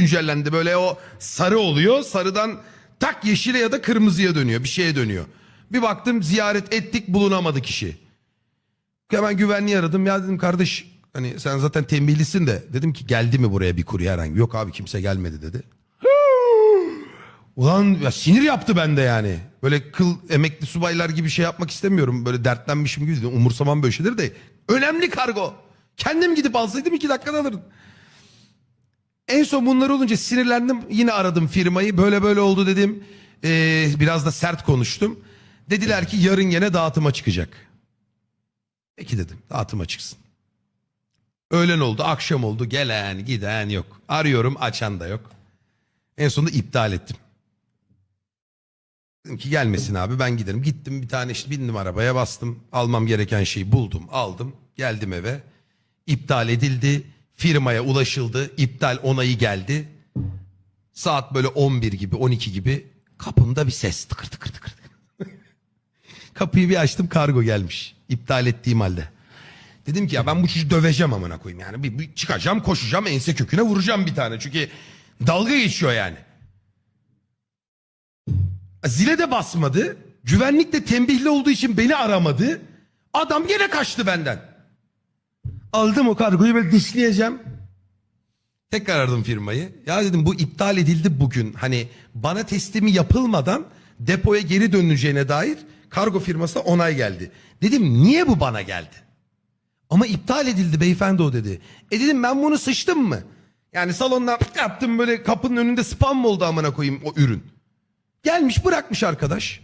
güncellendi. Böyle o sarı oluyor. Sarıdan tak yeşile ya da kırmızıya dönüyor. Bir şeye dönüyor. Bir baktım ziyaret ettik bulunamadı kişi. Hemen güvenliği aradım. Ya dedim kardeş hani sen zaten tembihlisin de. Dedim ki geldi mi buraya bir kurye herhangi? Yok abi kimse gelmedi dedi. Ulan ya sinir yaptı bende yani. Böyle kıl emekli subaylar gibi şey yapmak istemiyorum. Böyle dertlenmişim gibi. Umursamam böyle şeyleri de. Önemli kargo. Kendim gidip alsaydım iki dakikada alırdım. En son bunlar olunca sinirlendim. Yine aradım firmayı. Böyle böyle oldu dedim. Ee, biraz da sert konuştum. Dediler ki yarın yine dağıtıma çıkacak. Peki dedim dağıtıma çıksın. Öğlen oldu akşam oldu gelen giden yok. Arıyorum açan da yok. En sonunda iptal ettim. Dedim ki gelmesin abi ben giderim. Gittim bir tane işte bindim arabaya bastım. Almam gereken şeyi buldum aldım. Geldim eve. İptal edildi. Firmaya ulaşıldı. İptal onayı geldi. Saat böyle 11 gibi 12 gibi kapımda bir ses tıkır tıkır tıkır. Kapıyı bir açtım kargo gelmiş. İptal ettiğim halde. Dedim ki ya ben bu çocuğu döveceğim amına koyayım yani. Bir, bir çıkacağım koşacağım ense köküne vuracağım bir tane. Çünkü dalga geçiyor yani. Zile de basmadı. Güvenlik de tembihli olduğu için beni aramadı. Adam gene kaçtı benden. Aldım o kargoyu böyle dişleyeceğim. Tekrar aradım firmayı. Ya dedim bu iptal edildi bugün. Hani bana teslimi yapılmadan depoya geri dönüleceğine dair kargo firmasına onay geldi. Dedim niye bu bana geldi? Ama iptal edildi beyefendi o dedi. E dedim ben bunu sıçtım mı? Yani salondan yaptım böyle kapının önünde spam mı oldu amına koyayım o ürün. Gelmiş bırakmış arkadaş.